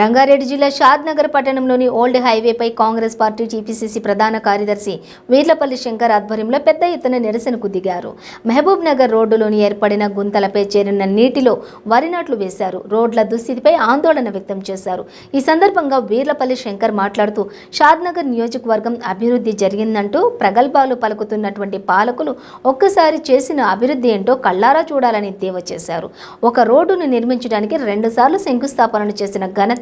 రంగారెడ్డి జిల్లా షాద్ నగర్ పట్టణంలోని ఓల్డ్ హైవేపై కాంగ్రెస్ పార్టీ టీపీసీసీ ప్రధాన కార్యదర్శి వీర్లపల్లి శంకర్ ఆధ్వర్యంలో పెద్ద ఎత్తున నిరసనకు దిగారు. మహబూబ్ నగర్ రోడ్డులోని ఏర్పడిన గుంతలపై చేరిన నీటిలో వరి నాట్లు వేశారు. రోడ్ల దుస్థితిపై ఆందోళన వ్యక్తం చేశారు. ఈ సందర్భంగా వీర్లపల్లి శంకర్ మాట్లాడుతూ షాద్ నగర్ నియోజకవర్గం అభివృద్ధి జరిగిందంటూ ప్రగల్భాలు పలుకుతున్నటువంటి పాలకులు ఒక్కసారి చేసిన అభివృద్ధి ఏంటో కళ్ళారా చూడాలని దేవ చేశారు. ఒక రోడ్డును నిర్మించడానికి రెండుసార్లు శంకుస్థాపనలు చేసిన ఘనత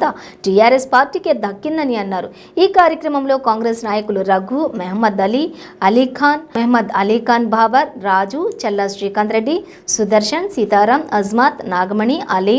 టీఆర్ఎస్ పార్టీకే దక్కిందని అన్నారు. ఈ కార్యక్రమంలో కాంగ్రెస్ నాయకులు రఘు మెహమ్మద్ అలీ అలీఖాన్ మెహమ్మద్ అలీఖాన్ బాబర్ రాజు చల్లా శ్రీకాంత్ రెడ్డి సుదర్శన్ సీతారాం అజ్మాత్ నాగమణి అలీ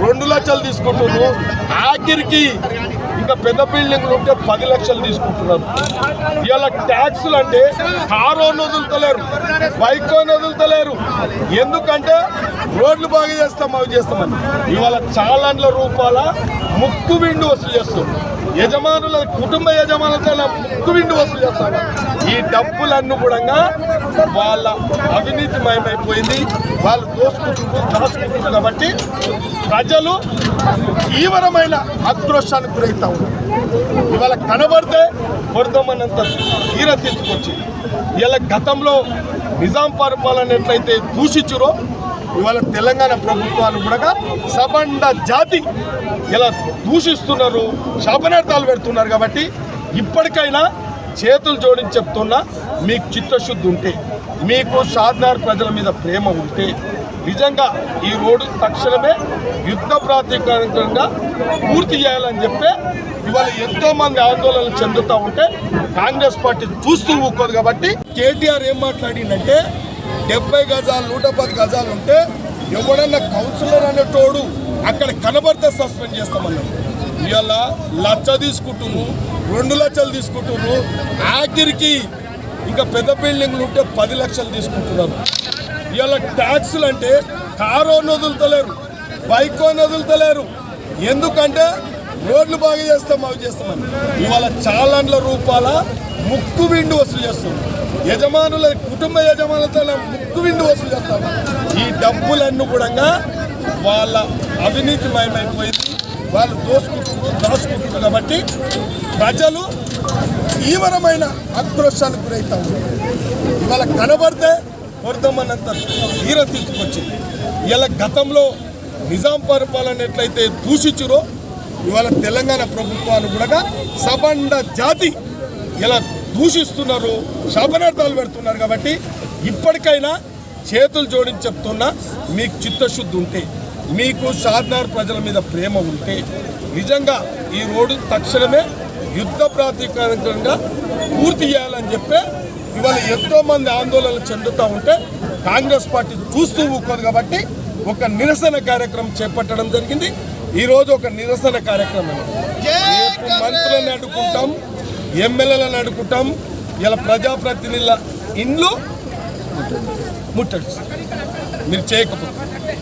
Woo! రెండు లక్షలు తీసుకుంటున్నారు. ఆఖరికి ఇంకా పెద్ద బిల్డింగ్లు ఉంటే పది లక్షలు తీసుకుంటున్నారు. ఇవాళ ట్యాక్సులు అంటే కారు వదులుతలేరు బైక్ వదులుతలేరు. ఎందుకంటే రోడ్లు బాగా చేస్తాం అవి చేస్తామని. ఇవాళ చాలాండ్ల రూపాయల ముక్కు విండు వసూలు చేస్తాం యజమానుల కుటుంబ యజమానులతో ముక్కు విండు వసూలు చేస్తారు ఈ డబ్బులన్నీ కూడా వాళ్ళ అవినీతిమయమైపోయింది. వాళ్ళు దోసుకుంటున్నారు దాచుకుంటున్నారు కాబట్టి ప్రజలు తీవ్రమైన అదృష్టానికి గురవుతా ఉన్నారు ఇవాళ కనబడితే కొడదామన్నంత తీర తీసుకొచ్చి ఇవాళ గతంలో నిజాం పరిపాలన ఎట్లయితే దూషించురో ఇవాళ తెలంగాణ ప్రభుత్వాన్ని కూడా సబండ జాతి ఇలా దూషిస్తున్నారు శాపనార్థాలు పెడుతున్నారు కాబట్టి ఇప్పటికైనా చేతులు జోడించి చెప్తున్నా మీకు చిత్తశుద్ధి ఉంటే మీకు షాద్నార్ ప్రజల మీద ప్రేమ ఉంటే నిజంగా ఈ రోడ్డు తక్షణమే యుద్ధ ప్రాతిపదికంగా పూర్తి చేయాలని చెప్పి ఇవాళ ఎంతో మంది ఆందోళన చెందుతూ ఉంటే కాంగ్రెస్ పార్టీ చూస్తూ ఊకోదు కాబట్టి కేటీఆర్ ఏం మాట్లాడిందంటే డెబ్బై గజాలు నూట పది గజాలు ఉంటే ఎవడన్నా కౌన్సిలర్ అనేటోడు అక్కడ కనబడితే సస్పెండ్ చేస్తామన్నారు ఇవాళ లచ్చ తీసుకుంటున్నారు రెండు లక్షలు తీసుకుంటున్నారు ఆఖరికి ఇంకా పెద్ద బిల్డింగ్లు ఉంటే పది లక్షలు తీసుకుంటున్నారు. ఇవాళ ట్యాక్సులు అంటే కారో వదులుతలేరు బైక్ వదులుతలేరు. ఎందుకంటే రోడ్లు బాగా చేస్తాం అవి చేస్తామని ఇవాళ చాలాండ్ల రూపాల ముక్కు విండు వసూలు చేస్తాం యజమానుల కుటుంబ యజమానులతో ముక్కు విండు వసూలు చేస్తాం ఈ డబ్బులన్నీ కూడా వాళ్ళ అవినీతిమయమైపోయింది వాళ్ళు దోసుకుంటున్నారు దాచుకుంటున్నారు కాబట్టి ప్రజలు తీవ్రమైన ఆక్రోశానికి గురవుతాం ఇవాళ కనబడితే కొడదామన్నంత తీర తీసుకొచ్చింది. ఇలా గతంలో నిజాం పరిపాలన ఎట్లయితే దూషించురో ఇవాళ తెలంగాణ ప్రభుత్వాన్ని కూడా సబండ జాతి ఇలా దూషిస్తున్నారు శాపనార్థాలు పెడుతున్నారు కాబట్టి ఇప్పటికైనా చేతులు జోడించి చెప్తున్నా మీకు చిత్తశుద్ధి ఉంటే మీకు షార్నార్ ప్రజల మీద ప్రేమ ఉంటే నిజంగా ఈ రోడ్డు తక్షణమే యుద్ధ ప్రాతిపదికంగా పూర్తి చేయాలని చెప్పే ఇవాళ ఎంతో మంది ఆందోళన చెందుతూ ఉంటే కాంగ్రెస్ పార్టీ చూస్తూ ఊకోదు కాబట్టి ఒక నిరసన కార్యక్రమం చేపట్టడం జరిగింది. ఈ రోజు ఒక నిరసన కార్యక్రమం మంత్రులను అడుకుంటాం ఎమ్మెల్యేలను అడుకుంటాం ఇలా ప్రజాప్రతినిధుల ఇండ్లు ముట్టడిస్తాం మీరు చేయకపోతే.